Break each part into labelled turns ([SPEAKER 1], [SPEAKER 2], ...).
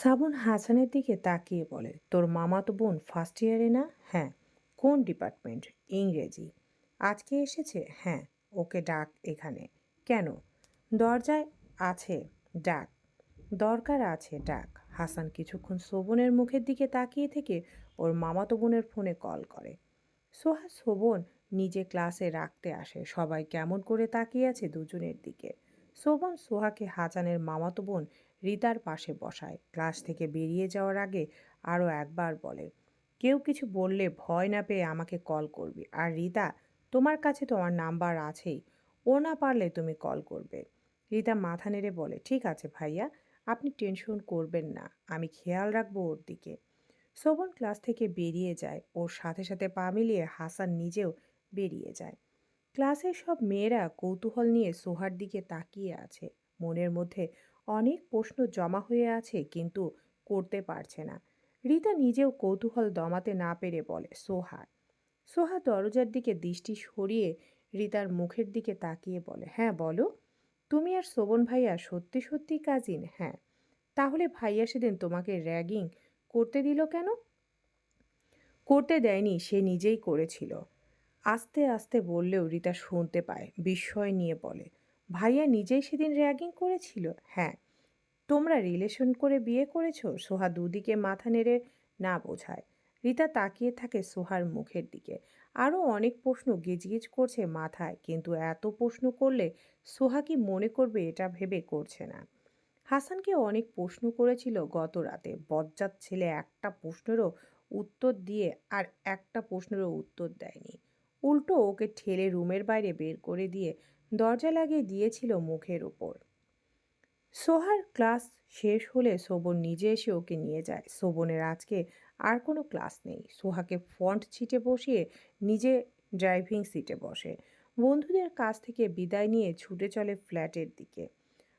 [SPEAKER 1] শ্রাবণ হাসানের দিকে তাকিয়ে বলে, তোর মামাতো বোন ফার্স্ট ইয়ারে না? হ্যাঁ। কোন ডিপার্টমেন্ট ইংরেজি। আজকে এসেছে? হ্যাঁ। ওকে ডাক এখানে। কেন? দরজায় আছে ডাক। দরকার আছে ডাক। হাসান কিছুক্ষণ শোভনের মুখের দিকে তাকিয়ে থেকে ওর মামাতো বোনের ফোনে কল করে। সোহা, শোভন নিজে ক্লাসে রাখতে আসে। সবাই কেমন করে তাকিয়ে আছে দুজনের দিকে। শোভন সোহাকে হাসানের মামাতো বোন রিতার পাশে বসায়। ক্লাস থেকে বেরিয়ে যাওয়ার আগে আরও একবার বলে, কেউ কিছু বললে ভয় না পেয়ে আমাকে কল করবি। আর রিতা, তোমার কাছে তো আমার নাম্বার আছেই। ও না পারলে তুমি কল করবে। রিতা মাথা নেড়ে বলে, ঠিক আছে ভাইয়া, আপনি টেনশন করবেন না, আমি খেয়াল রাখব ওর দিকে। শোভন ক্লাস থেকে বেরিয়ে যায়। ওর সাথে সাথে পা মিলিয়ে হাসান নিজেও বেরিয়ে যায়। ক্লাসের সব মেয়েরা কৌতূহল নিয়ে সোহার দিকে তাকিয়ে আছে। মনের মধ্যে অনেক প্রশ্ন জমা হয়ে আছে, কিন্তু করতে পারছে না। রিতা নিজেও কৌতূহল দমাতে না পেরে বলে, সোহা। সোহা দরজার দিকে দৃষ্টি সরিয়ে রিতার মুখের দিকে তাকিয়ে বলে হ্যাঁ বলো। তুমি আর শোভন ভাইয়া সত্যি সত্যি কাজিন হ্যাঁ। তাহলে ভাইয়া সেদিন তোমাকে র্যাগিং করতে দিল কেন? করতে দেয়নি, সে নিজেই করেছিল। আস্তে আস্তে বললেও রিতা শুনতে পায়, বিস্ময় নিয়ে বলে, ভাইয়া নিজেই সেদিন র্যাগিং করেছিল? হ্যাঁ। তোমরা রিলেশন করে বিয়ে করেছ? সোহা দুদিকে মাথা নেড়ে না বোঝায়। রিতা তাকিয়ে থাকে সোহার মুখের দিকে। আরও অনেক প্রশ্ন গিজগিজ করছে মাথায়, কিন্তু এত প্রশ্ন করলে সোহা কি মনে করবে এটা ভেবে করছে না। হাসানকে অনেক প্রশ্ন করেছিল গত রাতে। বজ্জাত ছেলে একটা প্রশ্নেরও উত্তর দিয়ে আর একটা প্রশ্নেরও উত্তর দেয়নি। উল্টো ওকে ঠেলে রুমের বাইরে বের করে দিয়ে দরজা লাগিয়ে দিয়েছিল মুখের ওপর। সোহার ক্লাস শেষ হলে শোভন নিজে এসে ওকে নিয়ে যায়। শোভনের আজকে আর কোনো ক্লাস নেই। সোহাকে ফন্ট ছিটে বসিয়ে নিজে ড্রাইভিং সিটে বসে। বন্ধুদের কাছ থেকে বিদায় নিয়ে ছুটে চলে ফ্ল্যাটের দিকে।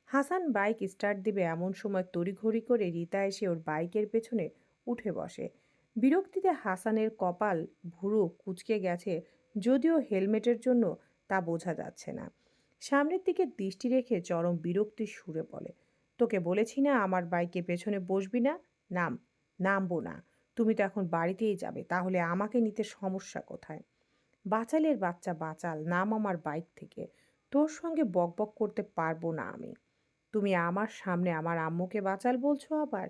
[SPEAKER 1] হাসান বাইক স্টার্ট দিবে এমন সময় তড়িঘড়ি করে রিতা এসে ওর বাইকের পেছনে উঠে বসে। বিরক্তিতে হাসানের কপাল ভুরু কুচকে গেছে যদিও হেলমেটের জন্য তা বোঝা যাচ্ছে না। সামনের দিকে দৃষ্টি রেখে চরম বিরক্তির সুরে বলে, তোকে বলেছি না আমার বাইকে পেছনে বসবি না? নাম, নামবো না। তুমি তো এখন বাড়িতেই যাবে, তাহলে আমাকে নিতে সমস্যা কোথায়? বাচালের বাচ্চা বাচাল, নাম আমার বাইক থেকে। তোর সঙ্গে বকবক করতে পারব না আমি। তুমি আমার সামনে আমার আম্মুকে বাঁচাল বলছো আবার?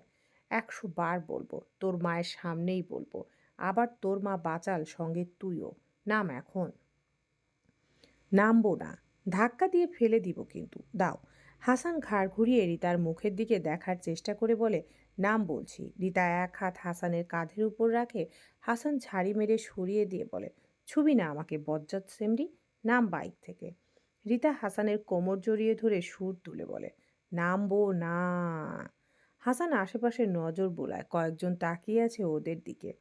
[SPEAKER 1] একশো বার বলব, তোর মায়ের সামনেই বলব। আবার তোর মা বাঁচাল, সঙ্গে তুইও। নাম এখন। নামবো না। ধাক্কা দিয়ে ফেলে দিব কিন্তু। দাও। হাসান ঘাড় ঘুরিয়ে রিতার মুখের দিকে দেখার চেষ্টা করে বলে, নাম বলছি। রিতা এক হাত হাসানের কাঁধের উপর রাখে। হাসান ঝাড়ি মেরে সরিয়ে দিয়ে বলে, ছবি না আমাকে, বজ্জাত সেমরি। নাম বাইক থেকে। রিতা হাসানের কোমর জড়িয়ে ধরে সুর তুলে বলে, নামবো না। হাসান আশেপাশে নজর বোলায়। কয়েকজন তাকিয়ে আছে ওদের দিকে।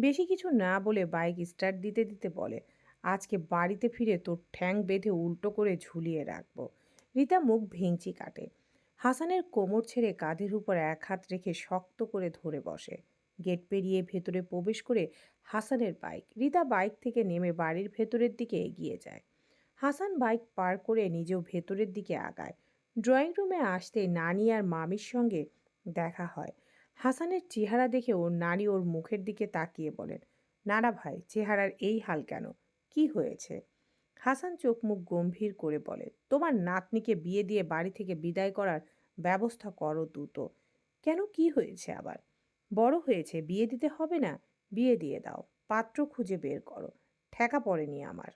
[SPEAKER 1] বেশি কিছু না বলে বাইক স্টার্ট দিতে দিতে বলে, আজকে বাড়িতে ফিরে তোর ঠ্যাং বেঁধে উল্টো করে ঝুলিয়ে রাখব। রিতা মুখ ভেঙচি কাটে। হাসানের কোমর ছেড়ে কাঁধের উপর এক হাত রেখে শক্ত করে ধরে বসে। গেট পেরিয়ে ভেতরে প্রবেশ করে হাসানের বাইক। রিতা বাইক থেকে নেমে বাড়ির ভেতরের দিকে এগিয়ে যায়। হাসান বাইক পার করে নিজেও ভেতরের দিকে আগায়। ড্রয়িং রুমে আসতে নানি আর মামির সঙ্গে দেখা হয়। হাসানের চেহারা দেখে ওর নানি ওর মুখের দিকে তাকিয়ে বলেন, নানা ভাই, চেহারার এই হাল কেন? কি হয়েছে? হাসান চোখ মুখ গম্ভীর করে বলে তোমার নাতনিকে বিয়ে দিয়ে বাড়ি থেকে বিদায় করার ব্যবস্থা করো দ্রুত। কেন কি হয়েছে আবার? বড় হয়েছে, বিয়ে দিতে হবে না, বিয়ে দিয়ে দাও। পাত্র খুঁজে বের করো, ঠেকা পড়েনি আমার।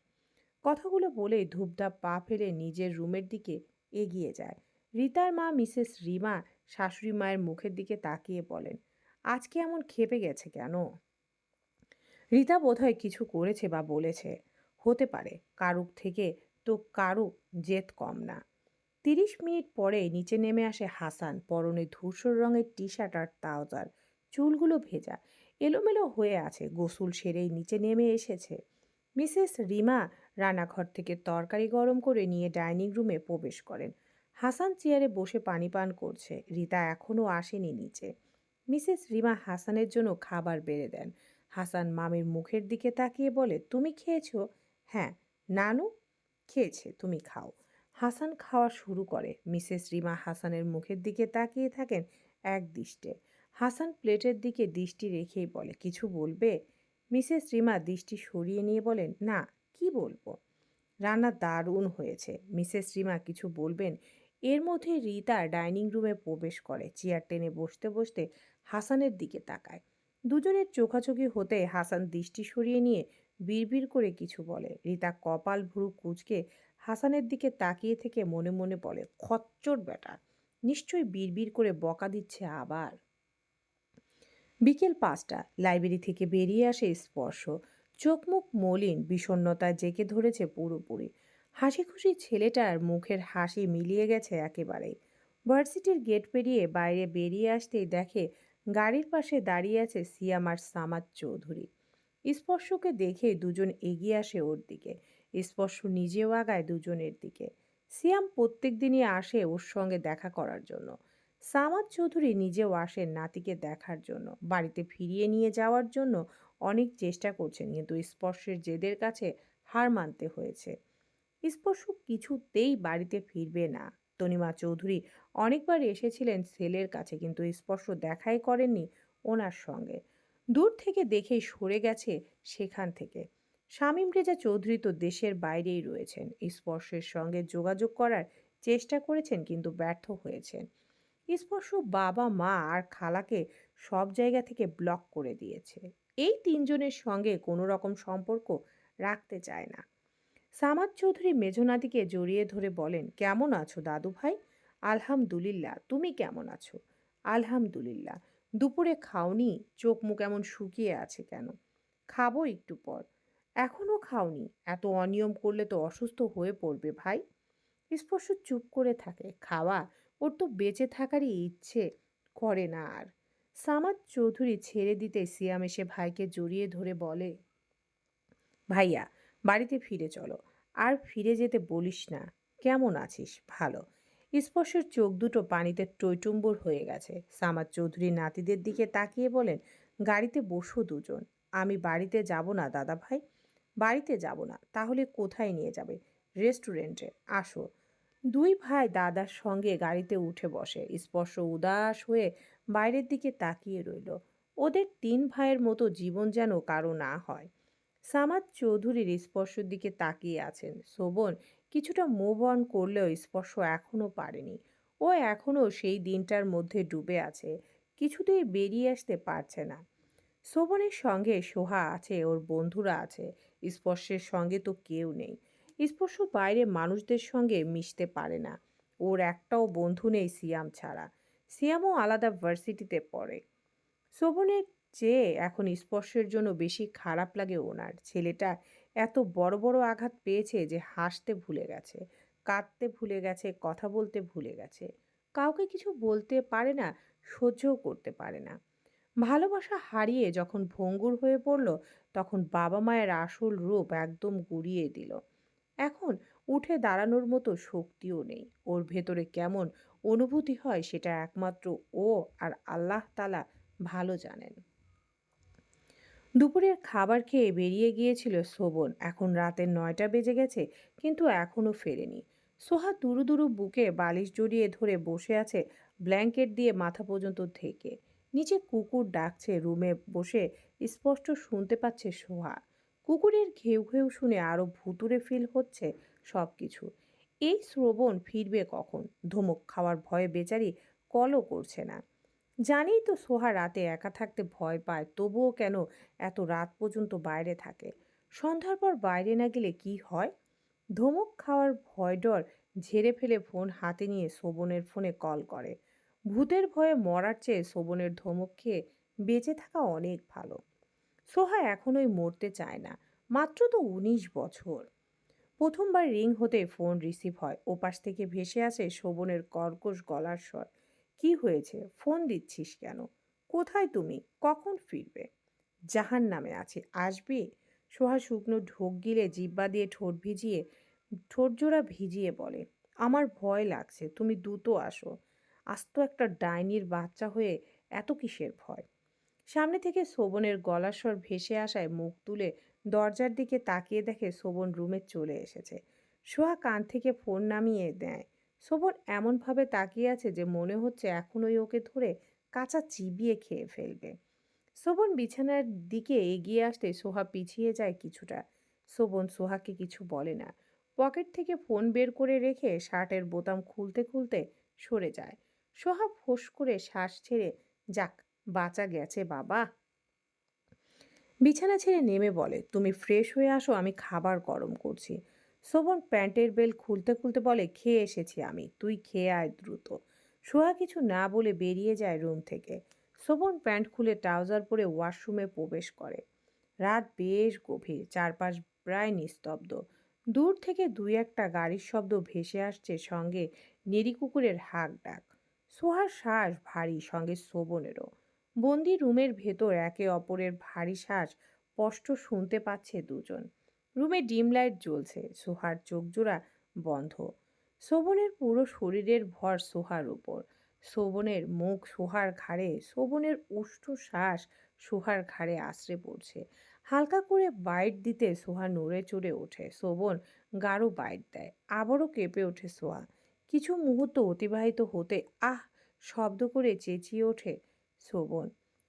[SPEAKER 1] কথাগুলো বলে ধূপধাপ পা ফেলে নিজের রুমের দিকে এগিয়ে যায়। রিতার মা, মিসেস রিমা শাশুড়ি মায়ের মুখের দিকে তাকিয়ে বলেন, আজকে এমন খেপে গেছে কেন? রিতা বোধহয় কিছু করেছে বা বলেছে, হতে পারে কারুক থেকে তো কারু জেদ কম না। তিরিশ মিনিট পরে নিচে নেমে আসে হাসান, পরনে ধূসর রঙের টি শার্ট আর ট্রাউজার, চুলগুলো ভেজা, এলোমেলো হয়ে আছে, গোসল সেরেই নিচে নেমে এসেছে। মিসেস রিমা রান্নাঘর থেকে তরকারি গরম করে নিয়ে ডাইনিং রুমে প্রবেশ করেন। হাসান চেয়ারে বসে পানি পান করছে। রিতা এখনও আসেনি নিচে। মিসেস রিমা হাসানের জন্য খাবার বেড়ে দেন। হাসান মামির মুখের দিকে তাকিয়ে বলে, তুমি খেয়েছো? হ্যাঁ। নানু? খেয়েছে, তুমি খাও। হাসান খাওয়া শুরু করে। মিসেস রিমা হাসানের মুখের দিকে তাকিয়ে থাকেন এক দৃষ্টে। হাসান প্লেটের দিকে দৃষ্টি রেখেই বলে, কিছু বলবে? মিসেস রিমা দৃষ্টি সরিয়ে নিয়ে বলেন, না, কি বলব? রান্না দারুণ হয়েছে। মিসেস রিমা, কিছু বলবেন? এর মধ্যে রিতা ডাইনিং রুমে প্রবেশ করে। চেয়ার টেনে বসতে বসতে হাসানের দিকে তাকায়। দুজনের চোখাচোখি হতে হাসান দৃষ্টি সরিয়ে নিয়ে বিড়বিড় করে কিছু বলে। রিতা কপাল ভ্রু কুচকে হাসানের দিকে তাকিয়ে থেকে মনে মনে বলে, খচ্চর বেটা নিশ্চয়ই বিড়বিড় করে বকা দিচ্ছে আবার? বিকেল পাঁচটা, লাইব্রেরি থেকে বেরিয়ে আসে স্পর্শ। চোখ মুখ মলিন বিষণ্ণতায় জেকে ধরেছে পুরোপুরি। হাসি খুশি ছেলেটার মুখের হাসি মিলিয়ে গেছে একেবারেই। ভার্সিটির গেট পেরিয়ে বাইরে বেরিয়ে আসতেই দেখে গাড়ির পাশে দাঁড়িয়ে আছে সিয়াম আর সামাদ চৌধুরী। স্পর্শকে দেখে দুজন এগিয়ে আসে ওর দিকে, স্পর্শ নিজেও আগায় দুজনের দিকে। সিয়াম প্রত্যেক দিনই আসে ওর সঙ্গে দেখা করার জন্য। সামাদ চৌধুরী নিজেও আসেন নাতিকে দেখার জন্য, বাড়িতে ফিরিয়ে নিয়ে যাওয়ার জন্য অনেক চেষ্টা করছেন, কিন্তু স্পর্শের জেদের কাছে হার মানতে হয়েছে। স্পর্শ কিছুতেই বাড়িতে ফিরবে না। তনিমা চৌধুরী অনেকবার এসেছিলেন ছেলের কাছে কিন্তু স্পর্শ দেখাই করেননি ওনার সঙ্গে। দূর থেকে দেখেই সরে গেছে সেখান থেকে। শামীম রেজা চৌধুরী তো দেশের বাইরেই রয়েছেন। স্পর্শের সঙ্গে যোগাযোগ করার চেষ্টা করেছেন কিন্তু ব্যর্থ হয়েছেন। স্পর্শ বাবা, মা আর খালাকে সব জায়গা থেকে ব্লক করে দিয়েছে। এই তিনজনের সঙ্গে কোনো রকম সম্পর্ক রাখতে চায় না। সামাদ চৌধুরী মেজনাদিকে জড়িয়ে ধরে বলেন, কেমন আছো দাদু ভাই? আলহামদুলিল্লাহ, তুমি কেমন আছো? আলহামদুলিল্লাহ, দুপুরে খাওনি, চোখ মুখ এমন শুকিয়ে আছে কেন? খাব একটু পর। এখনও খাওনি, এত অনিয়ম করলে তো অসুস্থ হয়ে পড়বে ভাই। স্পর্শ চুপ করে থাকে, খাওয়া? ওর তো বেঁচে থাকারই ইচ্ছে, করে না আর। সামাদ চৌধুরী ছেড়ে দিতে সিয়াম এসে ভাইকে জড়িয়ে ধরে বলে, ভাইয়া বাড়িতে ফিরে চলো। আর ফিরে যেতে বলিস না। কেমন আছিস? ভালো। স্পর্শের চোখ দুটো পানিতে টইটুম্বুর হয়ে গেছে। সামাদ চৌধুরী নাতিদের দিকে তাকিয়ে বলেন, গাড়িতে বসো দুজন। আমি বাড়িতে যাব না, দাদা ভাই। বাড়িতে যাব না। তাহলে কোথায় নিয়ে যাবে? রেস্টুরেন্টে। আসো। দুই ভাই দাদার সঙ্গে গাড়িতে উঠে বসে। স্পর্শ উদাস হয়ে বাইরের দিকে তাকিয়ে রইল। ওদের তিন ভাইয়ের মতো জীবন যেন কারও না হয়। সামাদ চৌধুরীর স্পর্শের দিকে তাকিয়ে আছেন। শোভন কিছুটা মুভ অন করলেও স্পর্শ এখনও পারেনি। ও এখনও সেই দিনটার মধ্যে ডুবে আছে, কিছুতেই বেরিয়ে আসতে পারছে না। শোভনের সঙ্গে সোহা আছে, ওর বন্ধুরা আছে, স্পর্শের সঙ্গে তো কেউ নেই। স্পর্শ বাইরে মানুষদের সঙ্গে মিশতে পারে না। ওর একটাও বন্ধু নেই সিয়াম ছাড়া। সিয়ামও আলাদা ভার্সিটিতে পড়ে। শোভনের চেয়ে এখন স্পর্শের জন্য বেশি খারাপ লাগে ওনার। ছেলেটা এত বড় বড় আঘাত পেয়েছে যে হাসতে ভুলে গেছে, কাঁদতে ভুলে গেছে, কথা বলতে ভুলে গেছে। কাউকে কিছু বলতে পারে না, সহ্যও করতে পারে না। ভালোবাসা হারিয়ে যখন ভঙ্গুর হয়ে পড়ল, তখন বাবা মায়ের আসল রূপ একদম গুড়িয়ে দিল। এখন উঠে দাঁড়ানোর মতো শক্তিও নেই। ওর ভেতরে কেমন অনুভূতি হয় সেটা একমাত্র ও আর আল্লাহ তালা ভালো জানেন। দুপুরের খাবার খেয়ে বেরিয়ে গিয়েছিল শোভন। এখন রাতের নয়টা বেজে গেছে, কিন্তু এখনও ফেরেনি। সোহা দুরু দুরু বুকে বালিশ জড়িয়ে ধরে বসে আছে ব্ল্যাঙ্কেট দিয়ে মাথা পর্যন্ত থেকে নিচে কুকুর ডাকছে, রুমে বসে স্পষ্ট শুনতে পাচ্ছে সোহা। কুকুরের ঘেউ ঘেউ শুনে আরও ভুতুরে ফিল হচ্ছে সব কিছু এই শ্রবণ ফিরবে কখন? ধমক খাওয়ার ভয়ে বেচারি কলও করছে না। জানেই তো সোহা রাতে একা থাকতে ভয় পায়, তবুও কেন এত রাত পর্যন্ত বাইরে থাকে? সন্ধ্যার পর বাইরে না গেলে কি হয়? ধমক খাওয়ার ভয় ডর ঝেড়ে ফেলে ফোন হাতে নিয়ে শোভনের ফোনে কল করে। ভূতের ভয়ে মরার চেয়ে শোভনের ধমক খেয়ে বেঁচে থাকা অনেক ভালো। সোহা এখনোই মরতে চায় না, মাত্র তো উনিশ বছর। প্রথমবার রিং হতে ফোন রিসিভ হয়, ওপাশ থেকে ভেসে আসে শোভনের কর্কশ গলার স্বর। কি হয়েছে? ফোন দিচ্ছিস কেন? কোথায় তুমি? কখন ফিরবে? জাহান নামে আছে। আসবে? সোহা শুকনো ঢোক গিলে জিব্বা দিয়ে ঠোঁট ভিজিয়ে, ঠোঁট জোড়া ভিজিয়ে বলে, আমার ভয় লাগছে, তুমি দ্রুত আসো। আস্ত একটা ডাইনির বাচ্চা হয়ে এত কিসের ভয়? সামনে থেকে শোভনের গলার স্বর ভেসে আসায় মুখ তুলে দরজার দিকে তাকিয়ে দেখে শোভন রুমে চলে এসেছে। সোহা কান থেকে ফোন নামিয়ে দেয় শোভন এমনভাবে তাকিয়ে আছে যে মনে হচ্ছে এখনই ওকে ধরে কাঁচা চিবিয়ে খেয়ে ফেলবে। শোভন বিছানার দিকে এগিয়ে আসতে সোহা পিছিয়ে যায় কিছুটা। শোভন সোহাকে কিছু বলে না। পকেট থেকে ফোন বের করে রেখে শার্টের বোতাম খুলতে খুলতে সরে যায়। সোহা ফোঁস করে শ্বাস ছেড়ে, যাক, বাঁচা গেছে বাবা। বিছানা ছেড়ে নেমে বলে, তুমি ফ্রেশ হয়ে আসো, আমি খাবার গরম করছি। শোভন প্যান্টের বেল খুলতে খুলতে বলে, খেয়ে এসেছি আমি, তুই খেয়ে আয় দ্রুত। সোহা কিছু না বলে বেরিয়ে যায় রুম থেকে। শোভন প্যান্ট খুলে ট্রাউজার পরে ওয়াশরুমে প্রবেশ করে। রাত বেশ গভীর, চারপাশ প্রায় নিস্তব্ধ। দূর থেকে দুই একটা গাড়ির শব্দ ভেসে আসছে সঙ্গে নেড়ি কুকুরের হাঁক ডাক। সোহার শ্বাস ভারী, সঙ্গে শোভনেরও বন্দি রুমের ভেতর একে অপরের ভারী শ্বাস স্পষ্ট শুনতে পাচ্ছে দুজন। রুমে ডিম লাইট জ্বলছে, সোহার চোখজোড়া বন্ধ। শোভনের পুরো শরীরের ভর সোহার উপর। শোভনের মুখ সোহার ঘাড়ে, শোভনের উষ্ঠ শ্বাস সোহার ঘাড়ে আশ্রে পড়ছে। হালকা করে বাইট দিতে সোহা নড়ে চড়ে ওঠে। শোভন গাঢ় বাইট দেয়, আবারও কেঁপে ওঠে সোহা। কিছু মুহূর্ত অতিবাহিত হতে আহ! শব্দ করে চেঁচিয়ে ওঠে শোভন।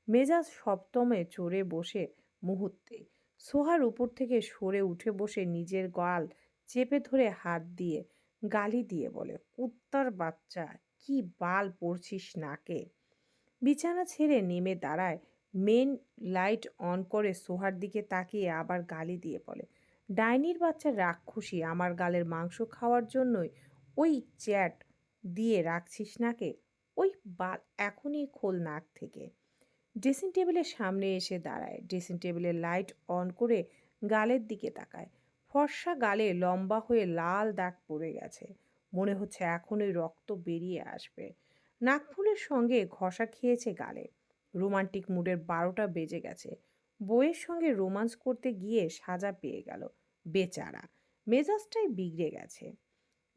[SPEAKER 1] মেজাজ সপ্তমে চড়ে বসে মুহূর্তে। সোহার উপর থেকে সরে উঠে বসে নিজের গাল চেপে ধরে হাত দিয়ে গালি দিয়ে বলে, কুত্তার বাচ্চা, কি বাল পড়ছিস নাকে? বিছানা ছেড়ে নেমে দাঁড়ায়। মেন লাইট অন করে সোহার দিকে তাকিয়ে আবার গালি দিয়ে বলে, ডাইনির বাচ্চা রাক্ষসী, আমার গালের মাংস খাওয়ার জন্যই ওই চ্যাট দিয়ে রাখছিস নাকে? ওই বাল এখনই খোল নাক থেকে। ড্রেসিং টেবিলের সামনে এসে দাঁড়ায়। ড্রেসিং টেবিলের লাইট অন করে গালের দিকে তাকায়। ফর্সা গালে লম্বা হয়ে লাল দাগ পড়ে গেছে। মনে হচ্ছে এখনই রক্ত বেরিয়ে আসবে। নাকফুলের সঙ্গে ঘষা খেয়েছে গালে। রোমান্টিক মুডের বারোটা বেজে গেছে। বইয়ের সঙ্গে রোমান্স করতে গিয়ে সাজা পেয়ে গেল। বেচারা। মেজাজটাই বিগড়ে গেছে।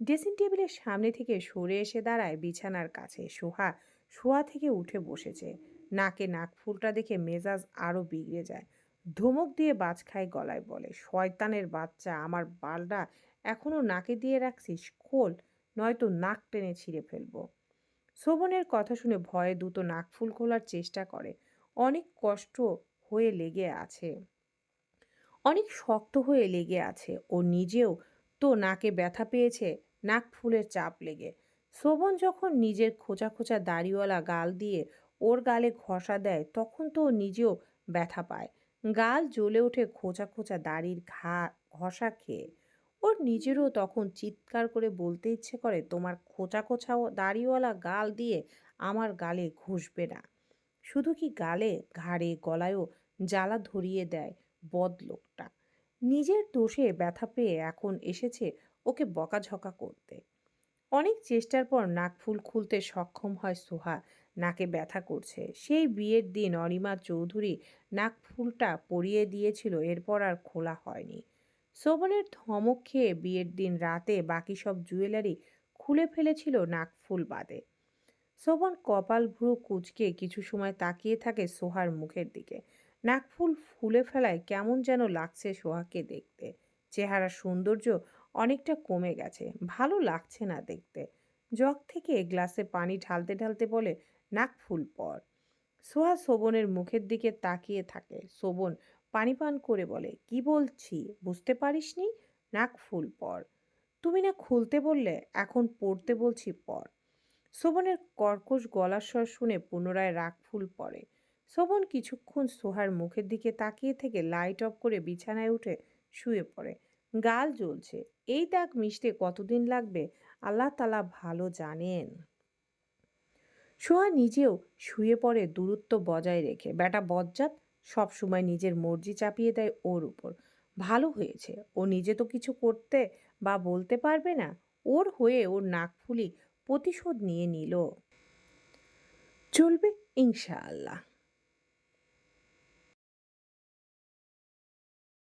[SPEAKER 1] ড্রেসিং টেবিলের সামনে থেকে সরে এসে দাঁড়ায় বিছানার কাছে। সোহা শোয়া থেকে উঠে বসেছে। নাকে নাক ফুলটা দেখে মেজাজ আরও বিগড়ে যায়। ধমক দিয়ে বাজ খায় গলায় বলে, শয়তানের বাচ্চা, আমার বালটা এখনও নাকে দিয়ে রাখছিস? খোল, নয়তো নাক টেনে ছিঁড়ে ফেলব। শোভনের কথা শুনে ভয়ে দুটো নাকফুল খোলার চেষ্টা করে। অনেক কষ্ট হয়ে লেগে আছে। অনেক শক্ত হয়ে লেগে আছে। ও নিজেও তো নাকে ব্যথা পেয়েছে, নাক ফুলের চাপ লেগে। শোভন যখন নিজের খোঁচা খোঁচা দাড়িওয়ালা গাল দিয়ে ওর গালে ঘষা দেয়, তখন তো ও নিজেও ব্যথা পায়। গাল জ্বলে ওঠে খোঁচা খোঁচা দাড়ির ঘা, ঘষা খেয়ে। ওর নিজেরও তখন চিৎকার করে বলতে ইচ্ছে করে, তোমার খোঁচা খোঁচা দাড়িওয়ালা গাল দিয়ে আমার গালে ঘষবে না। শুধু কি গালে, ঘাড়ে, গলায়ও জ্বালা ধরিয়ে দেয় বদ লোকটা নিজের দোষে ব্যথা পেয়ে এখন এসেছে ওকে বকাঝকা করতে। অনেক চেষ্টার পর নাক ফুল খুলতে সক্ষম হয় সোহা। নাকে ব্যথা করছে। সেই বিয়ের দিন অনিমা চৌধুরী নাক ফুলটা পরিয়ে দিয়েছিল, এরপর আর খোলা হয়নি। শোভনের ধমক খেয়ে বিয়ের দিন রাতে বাকি সব জুয়েলারি খুলে ফেলেছিল নাকফুল বাদে। শোভন কপাল ভ্রু কুচকে কিছু সময় তাকিয়ে থাকে সোহার মুখের দিকে। নাকফুল ফুলে ফেলায় কেমন যেন লাগছে সোহাকে দেখতে। চেহারা সৌন্দর্য অনেকটা কমে গেছে। ভালো লাগছে না দেখতে। জগ থেকে গ্লাসে পানি ঢালতে ঢালতে বলে নাক ফুল পর। সোহা শোভনের মুখের দিকে তাকিয়ে থাকে। শোভন পানি পান করে বলে, কি বলছি? বুঝতে পারিসনি? নাক ফুল পর। তুমি না খুলতে বললে, এখন পড়তে বলছি পর। শোভনের কর্কশ গলার স্বর শুনে পুনরায় রাগ ফুল পড়ে। শোভন কিছুক্ষণ সোহার মুখের দিকে তাকিয়ে থেকে লাইট অফ করে বিছানায় উঠে শুয়ে পড়ে। গাল জ্বলছে। এই দাগ মিশতে কতদিন লাগবে? আল্লাহ তালা ভালো জানেন। সোহা নিজেও শুয়ে পড়ে দূরত্ব বজায় রেখে। বেটা বজ্জাত সব সময় নিজের মর্জি চাপিয়ে দেয় ওর উপর। ভালো হয়েছে। ও নিজে তো কিছু করতে বা বলতে পারবে না। ওর হয়ে ওর নাকফুলি প্রতিশোধ নিয়ে নিল। চলবে ইনশাআল্লাহ।